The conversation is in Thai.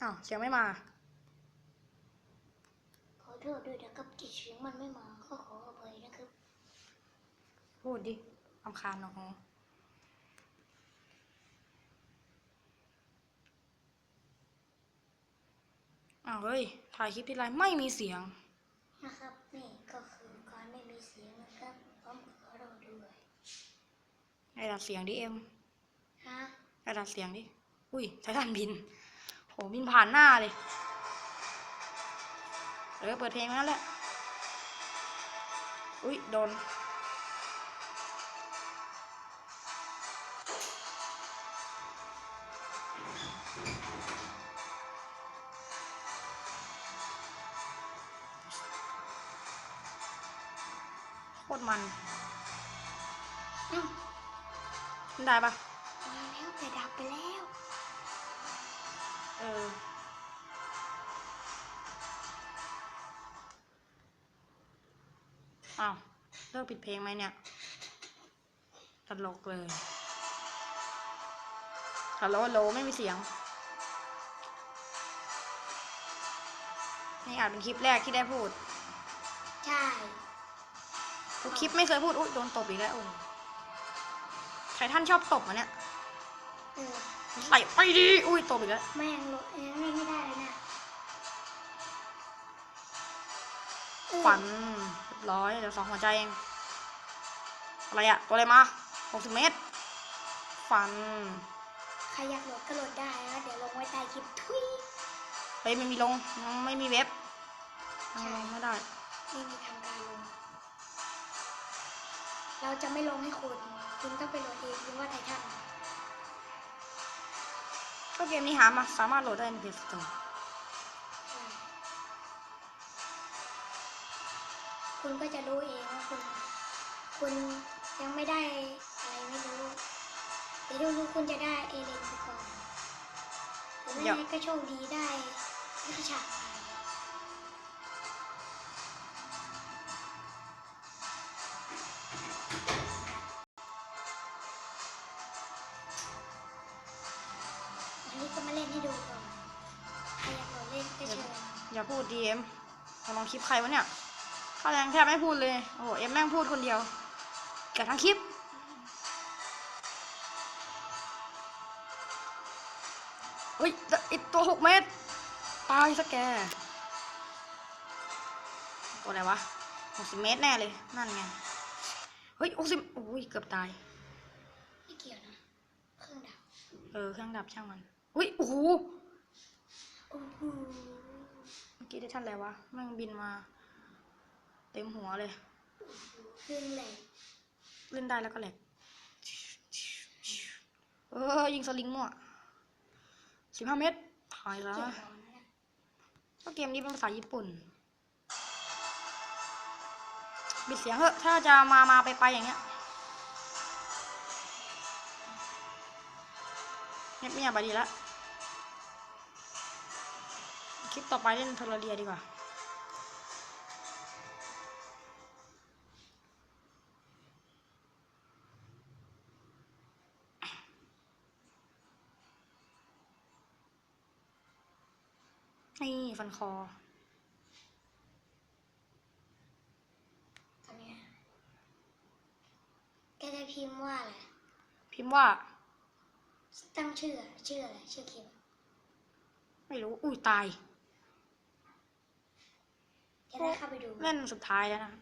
อ้าวเสียงไม่มา ขอโทษด้วยนะครับที่เสียงมันไม่มาก็ขออภัยนะครับ พูดดิอำคาญเนาะอ้าวเฮ้ย ถ่ายคลิปที่ไรไม่มีเสียง นะครับนี่ก็คือการไม่มีเสียงนะครับพร้อมกับขอโทษด้วยไอ้ดัดเสียงดิเอ็มฮะไอ้ดัดเสียงดิ อุ้ยไททันบิน โหบินผ่านหน้าเลยเออเปิดเพลงมาแล้วแหละ อุ้ยโดน โคตรมันอ้าวได้ปะมาแล้วแต่ดับไปแล้ว เอออ้าวเลิกปิดเพลงไหมเนี่ย ตลกเลยฮัลโหลฮัลโหลไม่มีเสียง นี่อาจเป็นคลิปแรกที่ได้พูด ใช่ ทุกคลิปไม่เคยพูด อุ้ยโดนตบอีกแล้วโอ้ใครท่านชอบตบอะเนี่ย เออ ใส่ไปดิอุ้ยตบอีกแล้วไม่ยังลดยังเล่นไม่ได้เลยนะเออฝันเรียบร้อยเดี๋ยวสองหัวใจเองอะไรอะตัวอะไรมาหกสิบเมตรฟันใครอยากโหลดก็โหลดได้นะเดี๋ยวลงไว้ใต้คลิปทุยเฮ้ยไม่มีลงยังไม่มีเว็บยังลงไม่ได้ไม่มีทำการลง เราจะไม่ลงให้คุณคุณต้องไปโหลดเองคุณว่าไททัน ก็เกมนี้หามาสามารถโหลดได้ในเพจสโตร์คุณก็จะรู้เองว่าคุณ คุณยังไม่ได้อะไรไม่รู้แต่รู้คุณจะได้เอเลนไปก่อนหรือไม่ก็โชคดีได้ที่ฉาก ดูก่อนใครอยากโหลดเล่นก็เชิญอย่าพูดดีเอ็มมาลองคลิปใครวะเนี่ยข้าแรงแทบไม่พูดเลย โอ้โห เอ็มแม่งพูดคนเดียวแกบทั้งคลิปเฮ้ยไอตัวหกเมตร ตายซะแก ตัวอะไรวะหกสิบเมตรแน่เลย นั่นไง เฮ้ยหกสิบโอ้ย เกือบตาย ไม่เกี่ยวนะ เครื่องดับ เออ เครื่องดับช่างมัน อุ้ยโอ้โหโอ้โหเมื่อกี้ได้ท่านอะไรวะแม่งบินมา เต็มหัวเลยเครื่องแหลกเล่นได้แล้วก็แหลกเออยิงสลิงมั่วสิบห้าเมตรถ่ายแล้วเกี่ยวกับนะเนี่ยก็เกมนี้เป็นภาษาญี่ปุ่นบิดเสียงเถอะถ้าจะมามาไปไปอย่างเงี้ย เงียบเงียบๆไปดีละ คลิปต่อไปเล่นเทอร์เรียดีกว่านี่ฟันคอตอนเนี้ยแกจะพิมพ์ว่าอะไร พิมพ์ว่า ตั้งชื่ออะชื่ออะไรชื่อคลิปอะไม่รู้ อุ้ยตาย จะได้เข้าไปดู เล่นสุดท้ายแล้วนะ